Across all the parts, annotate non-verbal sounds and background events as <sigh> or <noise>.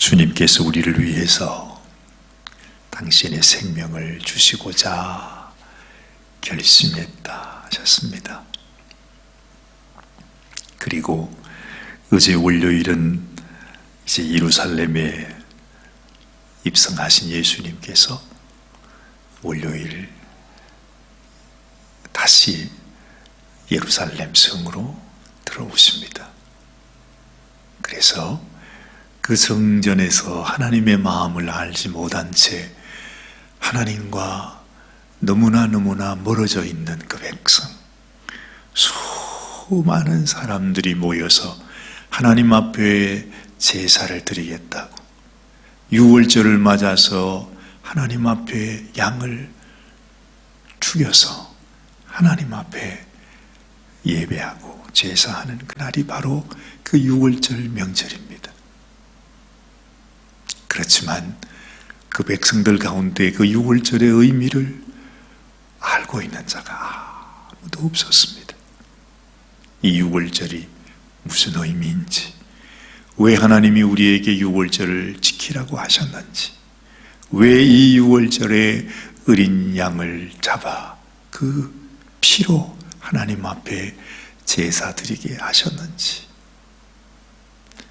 주님께서 우리를 위해서 당신의 생명을 주시고자 결심했다 하셨습니다. 그리고 어제 월요일은 이제 예루살렘에 입성하신 예수님께서 월요일 다시 예루살렘 성으로 들어오십니다. 그래서 그 성전에서 하나님의 마음을 알지 못한 채 하나님과 너무나 너무나 멀어져 있는 그 백성, 수많은 사람들이 모여서 하나님 앞에 제사를 드리겠다고 유월절을 맞아서 하나님 앞에 양을 죽여서 하나님 앞에 예배하고 제사하는 그날이 바로 그 유월절 명절입니다. 그렇지만 그 백성들 가운데 그 유월절의 의미를 알고 있는 자가 아무도 없었습니다. 이 유월절이 무슨 의미인지, 왜 하나님이 우리에게 유월절을 지키라고 하셨는지, 왜이 유월절에 어린 양을 잡아 그 피로 하나님 앞에 제사 드리게 하셨는지,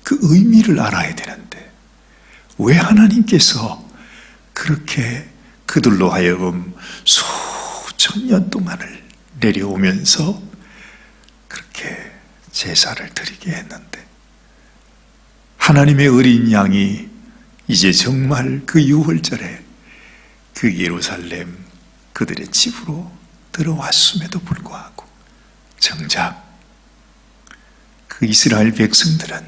그 의미를 알아야 되는데, 왜 하나님께서 그렇게 그들로 하여금 수천 년 동안을 내려오면서 그렇게 제사를 드리게 했는데 하나님의 어린 양이 이제 정말 그 유월절에 그 예루살렘 그들의 집으로 들어왔음에도 불구하고 정작 그 이스라엘 백성들은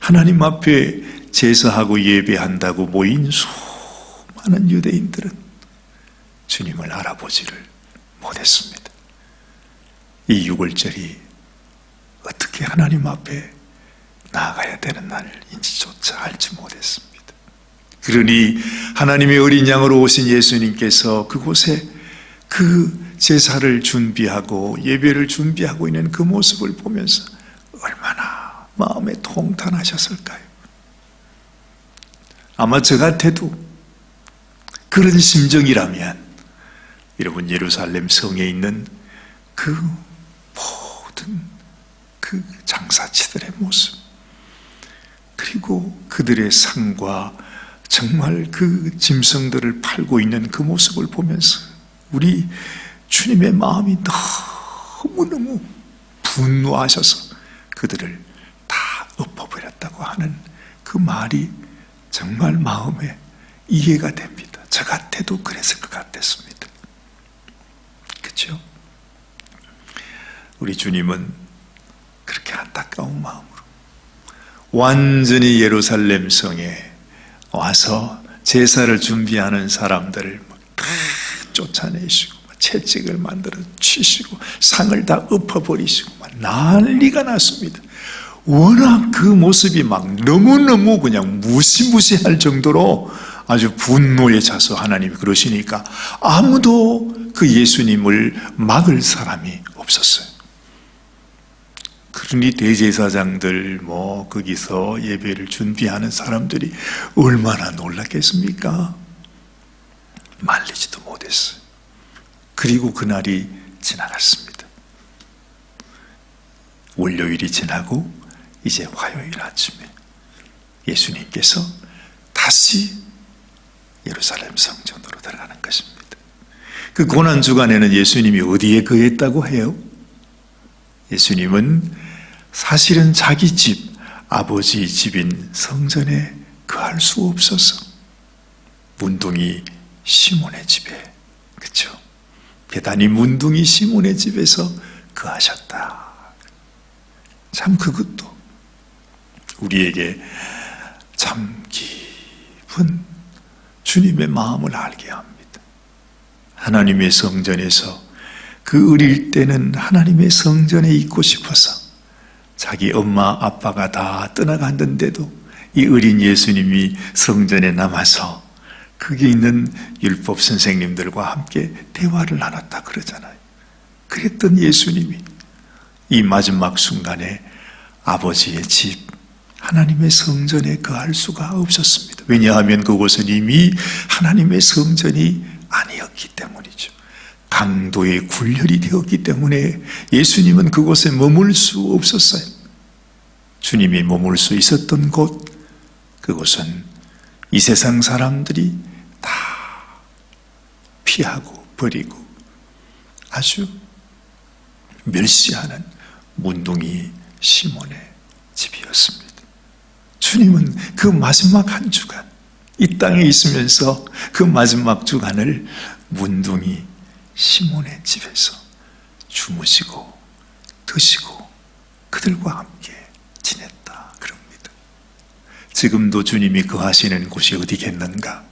하나님 앞에 제사하고 예배한다고 모인 수많은 유대인들은 주님을 알아보지를 못했습니다. 이 유월절이 어떻게 하나님 앞에 나아가야 되는 날인지조차 알지 못했습니다. 그러니 하나님의 어린 양으로 오신 예수님께서 그곳에 그 제사를 준비하고 예배를 준비하고 있는 그 모습을 보면서 얼마나 마음에 통탄하셨을까요? 아마 저 같아도 그런 심정이라면 여러분 예루살렘 성에 있는 그 모든 그 장사치들의 모습 그리고 그들의 상과 정말 그 짐승들을 팔고 있는 그 모습을 보면서 우리 주님의 마음이 너무너무 분노하셔서 그들을 다 엎어버렸다고 하는 그 말이 정말 마음에 이해가 됩니다. 저 같아도 그랬을 것 같았습니다. 그렇죠? 우리 주님은 그렇게 안타까운 마음으로 완전히 예루살렘 성에 와서 제사를 준비하는 사람들을 다 쫓아내시고 채찍을 만들어 치시고 상을 다 엎어버리시고 난리가 났습니다. 워낙 그 모습이 막 너무너무 그냥 무시무시할 정도로 아주 분노에 차서 하나님이 그러시니까 아무도 그 예수님을 막을 사람이 없었어요. 그러니 대제사장들 뭐 거기서 예배를 준비하는 사람들이 얼마나 놀랐겠습니까? 말리지도 못했어요. 그리고 그날이 지나갔습니다. 월요일이 지나고 이제 화요일 아침에 예수님께서 다시 예루살렘 성전으로 들어가는 것입니다. 그 고난 주간에는 예수님이 어디에 거했다고 해요? 예수님은 사실은 자기 집, 아버지 집인 성전에 거할 수 없어서 문둥이 시몬의 집에, 그쵸? 배단이 문둥이 시몬의 집에서 거하셨다. 참 그것도 우리에게 참 깊은 주님의 마음을 알게 합니다. 하나님의 성전에서 그 어릴 때는 하나님의 성전에 있고 싶어서 자기 엄마 아빠가 다 떠나갔는데도 이 어린 예수님이 성전에 남아서 거기 있는 율법 선생님들과 함께 대화를 나눴다 그러잖아요. 그랬던 예수님이 이 마지막 순간에 아버지의 집, 하나님의 성전에 거할 수가 없었습니다. 왜냐하면 그곳은 이미 하나님의 성전이 아니었기 때문이죠. 강도의 굴혈이 되었기 때문에 예수님은 그곳에 머물 수 없었어요. 주님이 머물 수 있었던 곳, 그곳은 이 세상 사람들이 다 피하고 버리고 아주 멸시하는 문둥이 시몬의 집이었습니다. 주님은 그 마지막 한 주간, 이 땅에 있으면서 그 마지막 주간을 문둥이 시몬의 집에서 주무시고 드시고 그들과 함께 지냈다. 그럽니다. 지금도 주님이 거하시는 곳이 어디겠는가?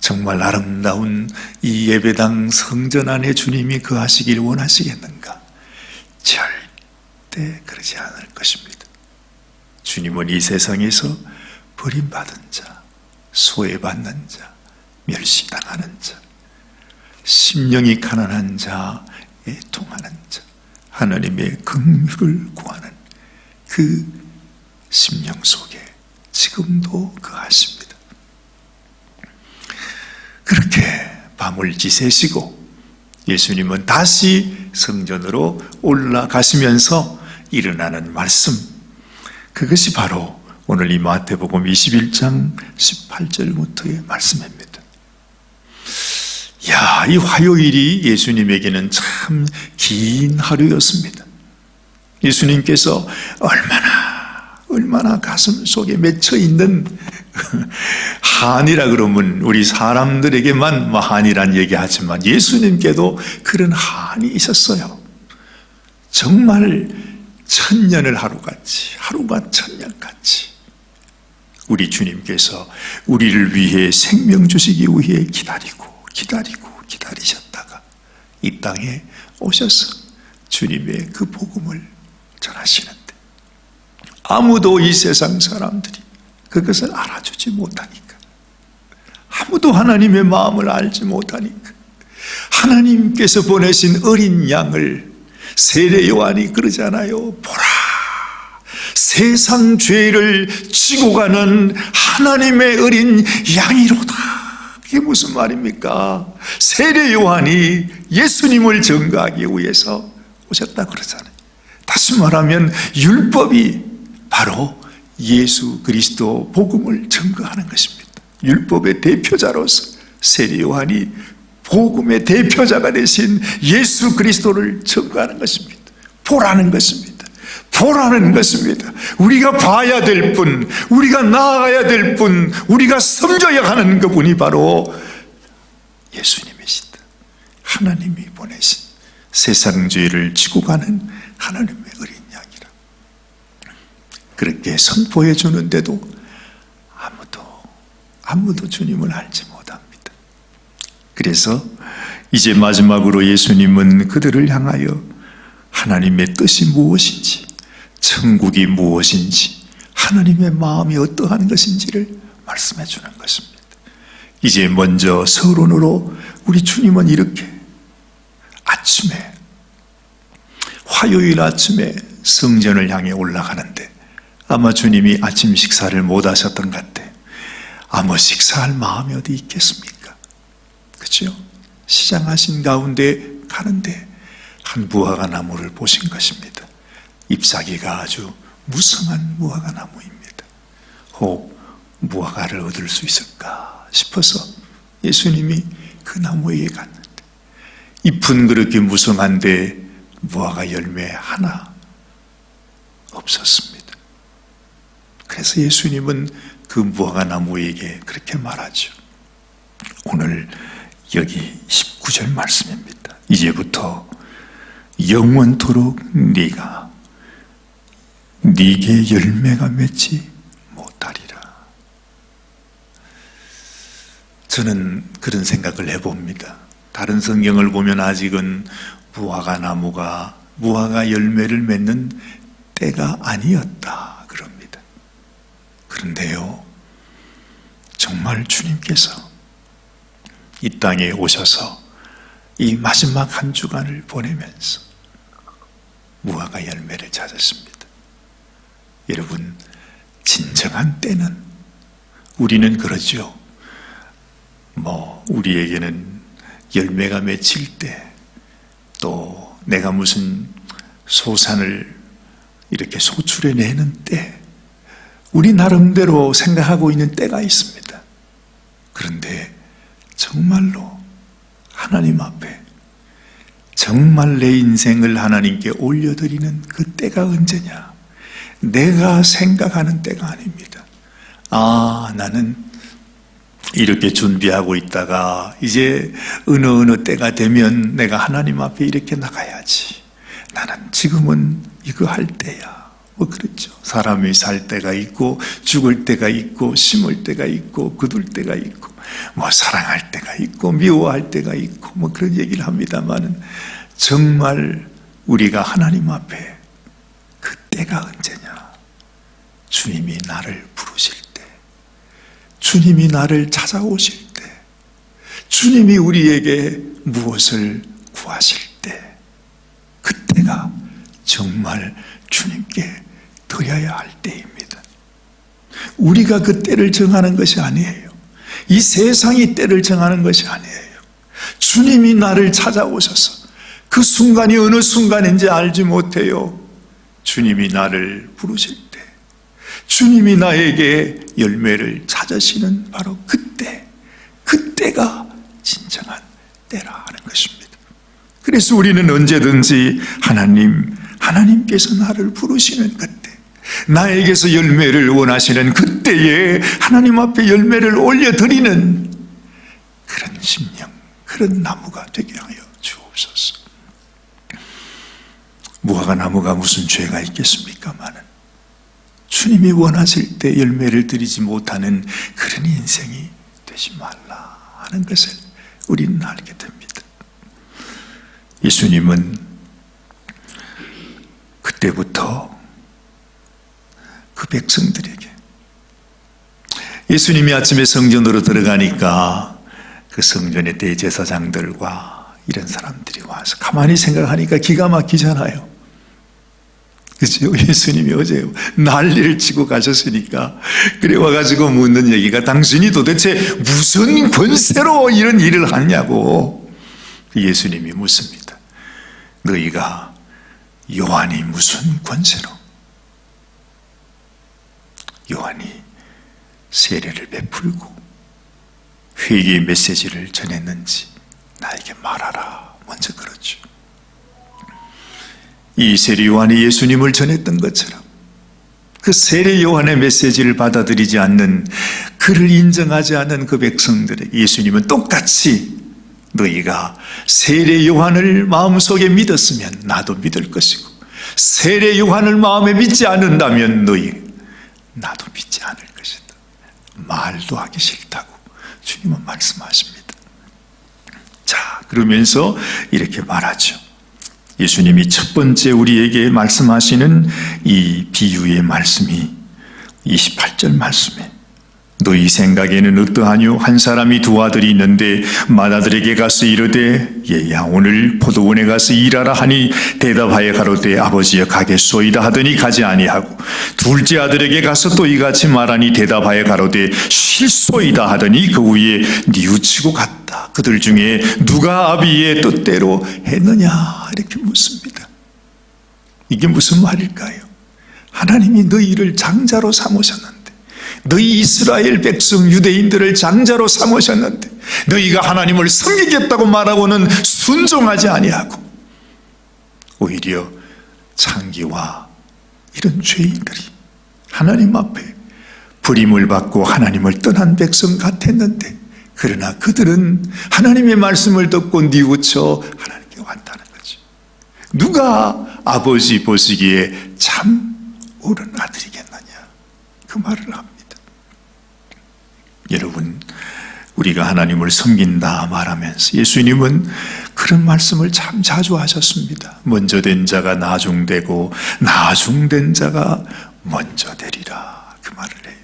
정말 아름다운 이 예배당 성전 안에 주님이 거하시길 원하시겠는가? 절대 그러지 않을 것입니다. 주님은 이 세상에서 버림받은 자, 소외받는 자, 멸시당하는 자, 심령이 가난한 자, 애통하는 자, 하나님의 긍휼을 구하는 그 심령 속에 지금도 거하십니다. 그렇게 밤을 지새시고 예수님은 다시 성전으로 올라가시면서 일어나는 말씀. 그것이 바로 오늘 이 마태복음 21장 18절부터의 말씀입니다. 야, 이 화요일이 예수님에게는 참 긴 하루였습니다. 예수님께서 얼마나, 얼마나 가슴 속에 맺혀 있는 <laughs> 한이라 그러면 우리 사람들에게만 뭐 한이란 얘기하지만 예수님께도 그런 한이 있었어요. 정말 천년을 하루같이, 하루가 천년같이 우리 주님께서 우리를 위해 생명 주시기 위해 기다리고 기다리고 기다리셨다가 이 땅에 오셔서 주님의 그 복음을 전하시는데 아무도 이 세상 사람들이 그것을 알아주지 못하니까 아무도 하나님의 마음을 알지 못하니까 하나님께서 보내신 어린 양을 세례 요한이 그러잖아요. 보라. 세상 죄를 지고 가는 하나님의 어린 양이로다. 이게 무슨 말입니까? 세례 요한이 예수님을 증거하기 위해서 오셨다 그러잖아요. 다시 말하면 율법이 바로 예수 그리스도 복음을 증거하는 것입니다. 율법의 대표자로서 세례 요한이 복음의 대표자가 되신 예수 그리스도를 증거하는 것입니다. 보라는 것입니다. 보라는 것입니다. 우리가 봐야 될 분, 우리가 나아가야 될 분, 우리가 섬겨야 하는 그분이 바로 예수님이시다. 하나님이 보내신 세상 죄를 지고 가는 하나님의 어린 양이라. 그렇게 선포해 주는데도 아무도, 아무도 주님을 알지. 그래서 이제 마지막으로 예수님은 그들을 향하여 하나님의 뜻이 무엇인지, 천국이 무엇인지, 하나님의 마음이 어떠한 것인지를 말씀해 주는 것입니다. 이제 먼저 서론으로 우리 주님은 이렇게 아침에, 화요일 아침에 성전을 향해 올라가는데 아마 주님이 아침 식사를 못 하셨던 것 같아. 아마 식사할 마음이 어디 있겠습니까? 그죠? 시장하신 가운데 가는데 한 무화과 나무를 보신 것입니다. 잎사귀가 아주 무성한 무화과 나무입니다. 혹 무화과를 얻을 수 있을까 싶어서 예수님이 그 나무에게 갔는데 잎은 그렇게 무성한데 무화과 열매 하나 없었습니다. 그래서 예수님은 그 무화과 나무에게 그렇게 말하죠. 오늘 여기 19절 말씀입니다. 이제부터 영원토록 네가 네게 열매가 맺지 못하리라. 저는 그런 생각을 해봅니다. 다른 성경을 보면 아직은 무화과 나무가 무화과 열매를 맺는 때가 아니었다 그럽니다. 그런데요, 정말 주님께서 이 땅에 오셔서 이 마지막 한 주간을 보내면서 무화과 열매를 찾았습니다. 여러분, 진정한 때는 우리는 그러죠. 뭐 우리에게는 열매가 맺힐 때 또 내가 무슨 소산을 이렇게 소출해 내는 때 우리 나름대로 생각하고 있는 때가 있습니다. 그런데 정말로 하나님 앞에 정말 내 인생을 하나님께 올려드리는 그 때가 언제냐? 내가 생각하는 때가 아닙니다. 아, 나는 이렇게 준비하고 있다가 이제 어느 어느 때가 되면 내가 하나님 앞에 이렇게 나가야지. 나는 지금은 이거 할 때야. 뭐 그렇죠. 사람이 살 때가 있고 죽을 때가 있고 심을 때가 있고 거둘 때가 있고 뭐 사랑할 때가 있고 미워할 때가 있고 뭐 그런 얘기를 합니다만은 정말 우리가 하나님 앞에 그 때가 언제냐? 주님이 나를 부르실 때, 주님이 나를 찾아오실 때, 주님이 우리에게 무엇을 구하실 때, 그때가 정말 주님께 드려야 할 때입니다. 우리가 그 때를 정하는 것이 아니에요. 이 세상이 때를 정하는 것이 아니에요. 주님이 나를 찾아오셔서 그 순간이 어느 순간인지 알지 못해요. 주님이 나를 부르실 때, 주님이 나에게 열매를 찾으시는 바로 그때, 그때가 진정한 때라 하는 것입니다. 그래서 우리는 언제든지 하나님, 하나님께서 나를 부르시는 그때, 나에게서 열매를 원하시는 그때에 하나님 앞에 열매를 올려드리는 그런 심령, 그런 나무가 되게 하여 주옵소서. 무화과 나무가 무슨 죄가 있겠습니까마는 주님이 원하실 때 열매를 드리지 못하는 그런 인생이 되지 말라 하는 것을 우리는 알게 됩니다. 예수님은 그때부터 그 백성들에게 예수님이 아침에 성전으로 들어가니까 그 성전의 대제사장들과 이런 사람들이 와서 가만히 생각하니까 기가 막히잖아요. 그죠? 예수님이 어제 난리를 치고 가셨으니까 그래 와가지고 묻는 얘기가 당신이 도대체 무슨 권세로 이런 일을 하냐고 예수님이 묻습니다. 너희가 요한이 무슨 권세로 요한이 세례를 베풀고 회개의 메시지를 전했는지 나에게 말하라. 먼저 그렇죠. 이 세례 요한이 예수님을 전했던 것처럼 그 세례 요한의 메시지를 받아들이지 않는 그를 인정하지 않는 그 백성들에게 예수님은 똑같이 너희가 세례 요한을 마음속에 믿었으면 나도 믿을 것이고 세례 요한을 마음에 믿지 않는다면 너희 나도 믿지 않을 것이다. 말도 하기 싫다고 주님은 말씀하십니다. 자, 그러면서 이렇게 말하죠. 예수님이 첫 번째 우리에게 말씀하시는 이 비유의 말씀이 28절 말씀에 너희 생각에는 어떠하뇨? 한 사람이 두 아들이 있는데 맏아들에게 가서 이르되 얘야 오늘 포도원에 가서 일하라 하니 대답하여 가로되 아버지여 가겠소이다 하더니 가지 아니하고 둘째 아들에게 가서 또 이같이 말하니 대답하여 가로되 실소이다 하더니 그 위에 뉘우치고 갔다 그들 중에 누가 아비의 뜻대로 했느냐 이렇게 묻습니다 이게 무슨 말일까요? 하나님이 너희를 장자로 삼으셨는데 너희 이스라엘 백성 유대인들을 장자로 삼으셨는데 너희가 하나님을 섬기겠다고 말하고는 순종하지 아니하고 오히려 창기와 이런 죄인들이 하나님 앞에 불임을 받고 하나님을 떠난 백성 같았는데 그러나 그들은 하나님의 말씀을 듣고 뉘우쳐 하나님께 왔다는 거죠. 누가 아버지 보시기에 참 옳은 아들이겠느냐 그 말을 합니다. 여러분, 우리가 하나님을 섬긴다 말하면서 예수님은 그런 말씀을 참 자주 하셨습니다. 먼저 된 자가 나중되고 나중된 자가 먼저 되리라 그 말을 해요.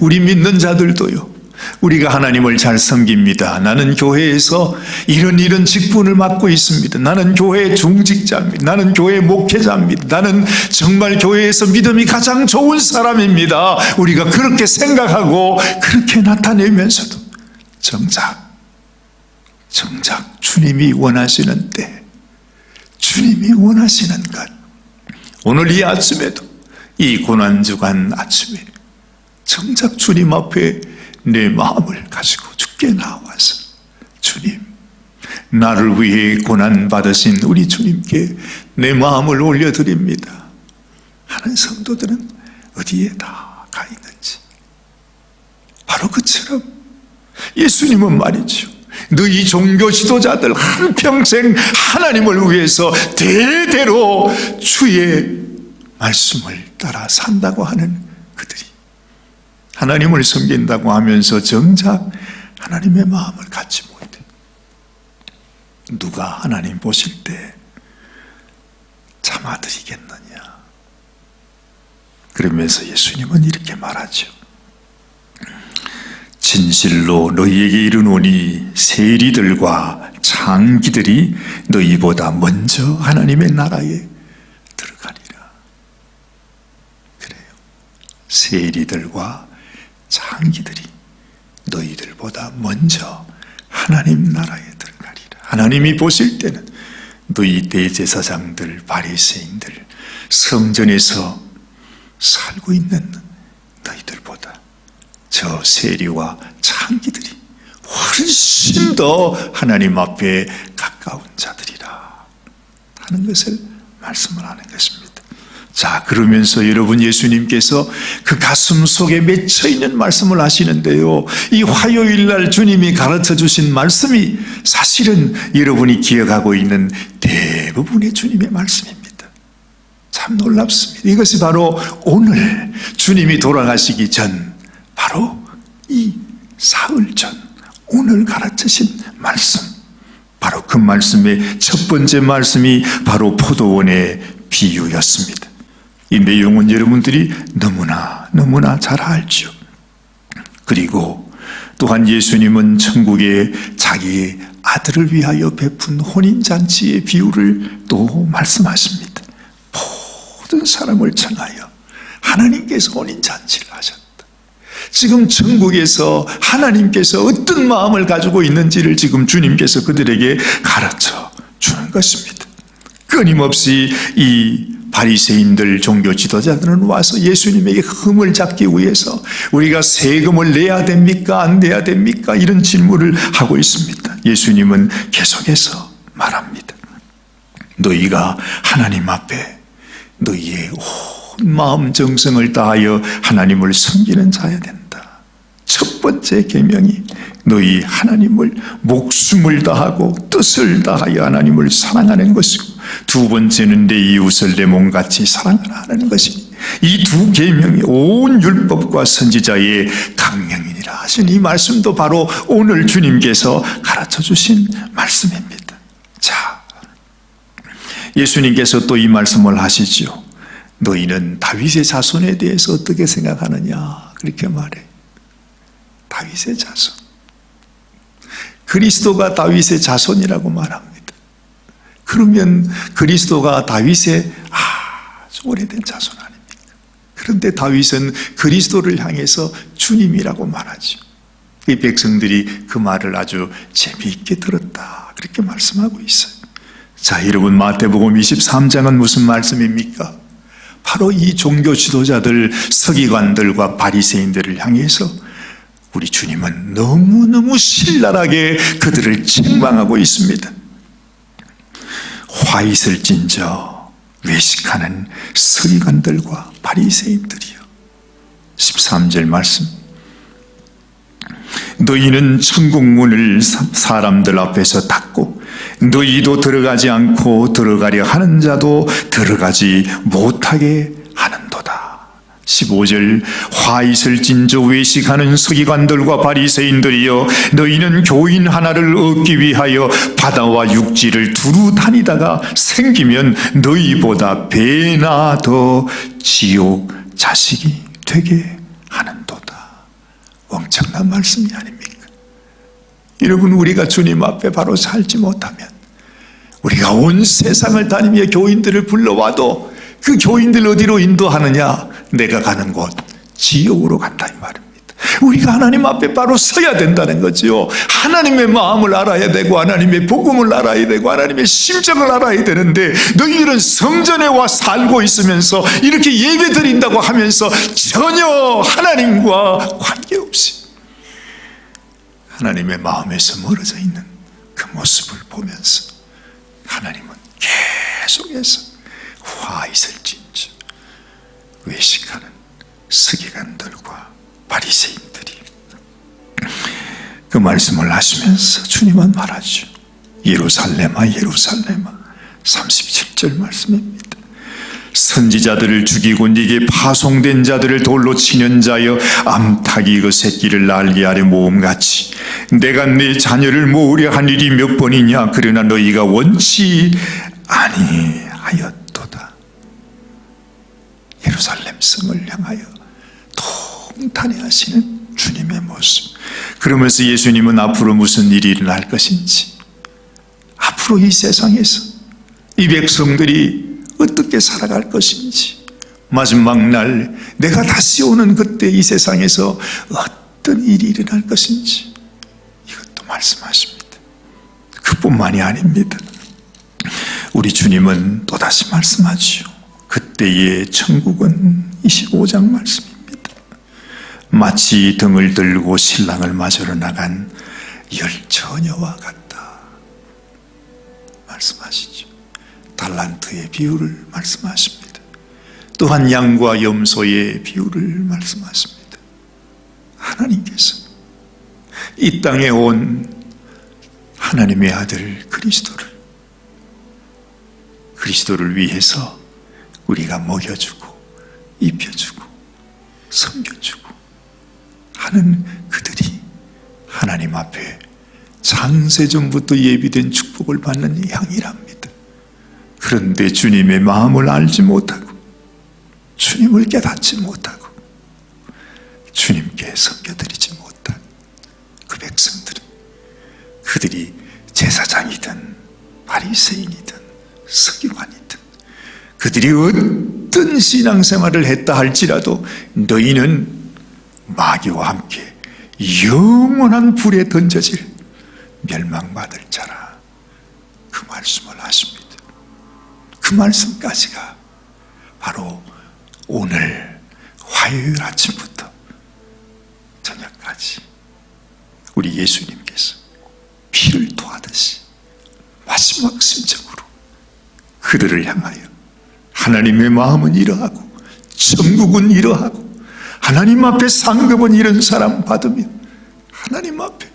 우리 믿는 자들도요. 우리가 하나님을 잘 섬깁니다. 나는 교회에서 이런 이런 직분을 맡고 있습니다. 나는 교회 중직자입니다. 나는 교회 목회자입니다. 나는 정말 교회에서 믿음이 가장 좋은 사람입니다. 우리가 그렇게 생각하고 그렇게 나타내면서도 정작, 정작 주님이 원하시는 때, 주님이 원하시는 것, 오늘 이 아침에도 이 고난주간 아침에 정작 주님 앞에 내 마음을 가지고 죽게 나와서 주님 나를 위해 고난 받으신 우리 주님께 내 마음을 올려드립니다. 하는 성도들은 어디에 다 가 있는지. 바로 그처럼 예수님은 말이죠. 너희 종교 지도자들 한평생 하나님을 위해서 대대로 주의 말씀을 따라 산다고 하는 그들이 하나님을 섬긴다고 하면서 정작 하나님의 마음을 갖지 못해. 누가 하나님 보실 때 참아드리겠느냐. 그러면서 예수님은 이렇게 말하죠. 진실로 너희에게 이르노니 세리들과 장기들이 너희보다 먼저 하나님의 나라에 들어가리라. 그래요. 세리들과 장기들이 너희들보다 먼저 하나님 나라에 들어가리라. 하나님이 보실 때는 너희 대제사장들, 바리새인들, 성전에서 살고 있는 너희들보다 저 세리와 장기들이 훨씬 더 하나님 앞에 가까운 자들이라 하는 것을 말씀을 하는 것입니다. 자, 그러면서 여러분 예수님께서 그 가슴 속에 맺혀 있는 말씀을 하시는데요. 이 화요일 날 주님이 가르쳐 주신 말씀이 사실은 여러분이 기억하고 있는 대부분의 주님의 말씀입니다. 참 놀랍습니다. 이것이 바로 오늘 주님이 돌아가시기 전, 바로 이 사흘 전, 오늘 가르치신 말씀. 바로 그 말씀의 첫 번째 말씀이 바로 포도원의 비유였습니다. 이 내용은 여러분들이 너무나 너무나 잘 알죠. 그리고 또한 예수님은 천국에 자기 아들을 위하여 베푼 혼인잔치의 비유를 또 말씀하십니다. 모든 사람을 청하여 하나님께서 혼인잔치를 하셨다. 지금 천국에서 하나님께서 어떤 마음을 가지고 있는지를 지금 주님께서 그들에게 가르쳐 주는 것입니다. 끊임없이 이 바리새인들 종교 지도자들은 와서 예수님에게 흠을 잡기 위해서 우리가 세금을 내야 됩니까 안 내야 됩니까 이런 질문을 하고 있습니다. 예수님은 계속해서 말합니다. 너희가 하나님 앞에 너희의 온 마음 정성을 다하여 하나님을 섬기는 자야 된다. 첫 번째 계명이 너희 하나님을 목숨을 다하고 뜻을 다하여 하나님을 사랑하는 것이고 두 번째는 내 이웃을 내 몸같이 사랑하라는 것이 이 두 계명이 온 율법과 선지자의 강령이니라 하신 이 말씀도 바로 오늘 주님께서 가르쳐 주신 말씀입니다. 자, 예수님께서 또 이 말씀을 하시죠. 너희는 다윗의 자손에 대해서 어떻게 생각하느냐 그렇게 말해. 다윗의 자손. 그리스도가 다윗의 자손이라고 말합니다. 그러면 그리스도가 다윗의 아주 오래된 자손 아닙니까? 그런데 다윗은 그리스도를 향해서 주님이라고 말하죠. 이 백성들이 그 말을 아주 재미있게 들었다. 그렇게 말씀하고 있어요. 자, 여러분, 마태복음 23장은 무슨 말씀입니까? 바로 이 종교 지도자들, 서기관들과 바리새인들을 향해서 우리 주님은 너무너무 신랄하게 그들을 책망하고 있습니다. 화 있을 진저 외식하는 서기관들과 바리새인들이요. 13절 말씀. 너희는 천국 문을 사람들 앞에서 닫고 너희도 들어가지 않고 들어가려 하는 자도 들어가지 못하게 하는도다. 15절 화 있을 진저 외식하는 서기관들과 바리새인들이여 너희는 교인 하나를 얻기 위하여 바다와 육지를 두루 다니다가 생기면 너희보다 배나 더 지옥 자식이 되게 하는도다. 엄청난 말씀이 아닙니까? 여러분, 우리가 주님 앞에 바로 살지 못하면 우리가 온 세상을 다니며 교인들을 불러와도 그 교인들 어디로 인도하느냐? 내가 가는 곳, 지옥으로 간다 이 말입니다. 우리가 하나님 앞에 바로 서야 된다는 거지요. 하나님의 마음을 알아야 되고 하나님의 복음을 알아야 되고 하나님의 심정을 알아야 되는데 너희들은 성전에 와 살고 있으면서 이렇게 예배 드린다고 하면서 전혀 하나님과 관계없이 하나님의 마음에서 멀어져 있는 그 모습을 보면서 하나님은 계속해서 화 있을진지 외식하는 서기관들과 바리새인들이 그 말씀을 하시면서 주님은 말하죠. 예루살렘아 예루살렘아 37절 말씀입니다. 선지자들을 죽이고 네게 파송된 자들을 돌로 치는 자여 암탉이 그 새끼를 날개 아래 모음같이 내가 네 자녀를 모으려 한 일이 몇 번이냐 그러나 너희가 원치 아니하였도다 예루살렘 성을 향하여 통탄해 하시는 주님의 모습 그러면서 예수님은 앞으로 무슨 일이 일어날 것인지 앞으로 이 세상에서 이 백성들이 어떻게 살아갈 것인지 마지막 날 내가 다시 오는 그때 이 세상에서 어떤 일이 일어날 것인지 이것도 말씀하십니다. 그뿐만이 아닙니다. 우리 주님은 또다시 말씀하지요. 그때의 천국은 25장 말씀입니다. 마치 등을 들고 신랑을 맞으러 나간 열 처녀와 같다. 말씀하시죠. 달란트의 비유를 말씀하십니다. 또한 양과 염소의 비유를 말씀하십니다. 하나님께서 이 땅에 온 하나님의 아들 그리스도를 그리스도를 위해서 우리가 먹여주고 입혀주고 섬겨주고 하는 그들이 하나님 앞에 장세전부터 예비된 축복을 받는 양이랍니다. 그런데 주님의 마음을 알지 못하고 주님을 깨닫지 못하고 주님께 섬겨드리지 못한 그 백성들은 그들이 제사장이든 바리새인이든 서기관이든 그들이 어떤 신앙생활을 했다 할지라도 너희는 마귀와 함께 영원한 불에 던져질 멸망받을 자라 그 말씀을 하십니다. 그 말씀까지가 바로 오늘 화요일 아침부터 저녁까지 우리 예수님께서 피를 토하듯이 마지막 심정으로 그들을 향하여 하나님의 마음은 이러하고 천국은 이러하고 하나님 앞에 상급은 이런 사람 받으며 하나님 앞에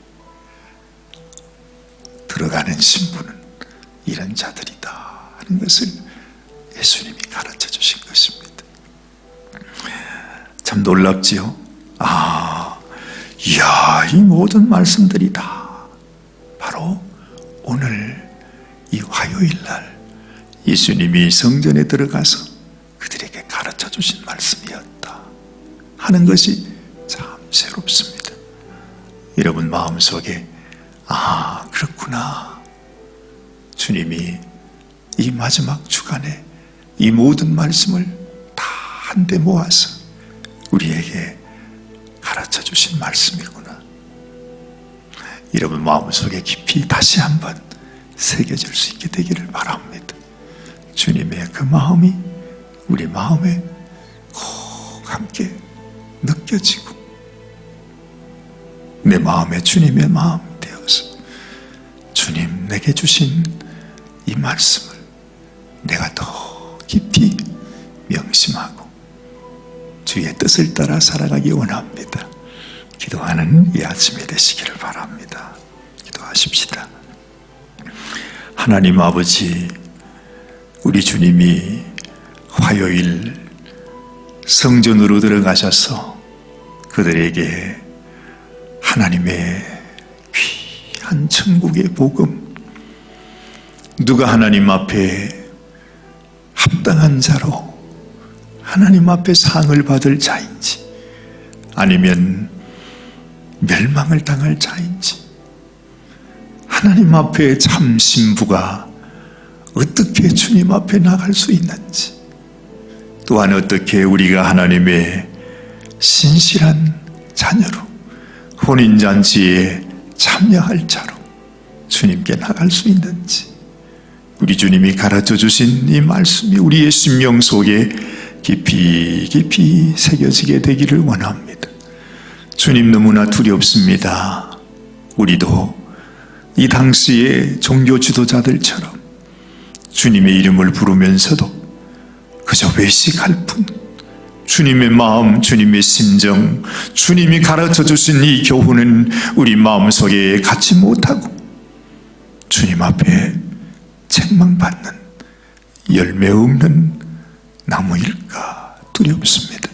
들어가는 신분은 이런 자들이다 하는 것을 예수님이 가르쳐 주신 것입니다. 참 놀랍지요? 아, 이야, 이 모든 말씀들이 다 바로 오늘 이 화요일 날 예수님이 성전에 들어가서 그들에게 가르쳐 주신 말씀이었다 하는 것이 참 새롭습니다. 여러분 마음속에 아, 그렇구나. 주님이 이 마지막 주간에 이 모든 말씀을 다 한데 모아서 우리에게 가르쳐 주신 말씀이구나. 여러분 마음속에 깊이 다시 한번 새겨질 수 있게 되기를 바랍니다. 주님의 그 마음이 우리 마음에 꼭 함께 느껴지고 내 마음에 주님의 마음 되어서 주님 내게 주신 이 말씀을 내가 더 깊이 명심하고 주의 뜻을 따라 살아가기 원합니다. 기도하는 이 아침이 되시기를 바랍니다. 기도하십시다. 하나님 아버지, 우리 주님이 화요일 성전으로 들어가셔서 그들에게 하나님의 귀한 천국의 복음, 누가 하나님 앞에 합당한 자로 하나님 앞에 상을 받을 자인지 아니면 멸망을 당할 자인지 하나님 앞에 참 신부가 어떻게 주님 앞에 나갈 수 있는지 또한 어떻게 우리가 하나님의 신실한 자녀로 혼인잔치에 참여할 자로 주님께 나갈 수 있는지 우리 주님이 가르쳐 주신 이 말씀이 우리의 심령 속에 깊이 깊이 새겨지게 되기를 원합니다. 주님 너무나 두렵습니다. 우리도 이 당시의 종교 지도자들처럼 주님의 이름을 부르면서도 그저 외식할 뿐 주님의 마음, 주님의 심정, 주님이 가르쳐 주신 이 교훈은 우리 마음속에 갖지 못하고 주님 앞에 책망받는 열매 없는 나무일까 두렵습니다.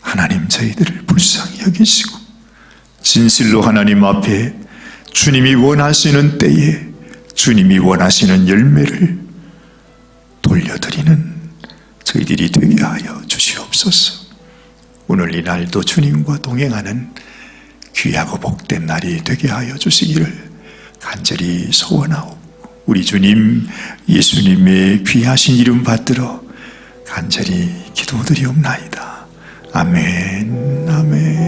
하나님 저희들을 불쌍히 여기시고 진실로 하나님 앞에 주님이 원하시는 때에 주님이 원하시는 열매를 돌려드리는 저희들이 되게 하여 주시옵소서. 오늘 이 날도 주님과 동행하는 귀하고 복된 날이 되게 하여 주시기를 간절히 소원하옵고 우리 주님 예수님의 귀하신 이름 받들어 간절히 기도드리옵나이다. 아멘, 아멘.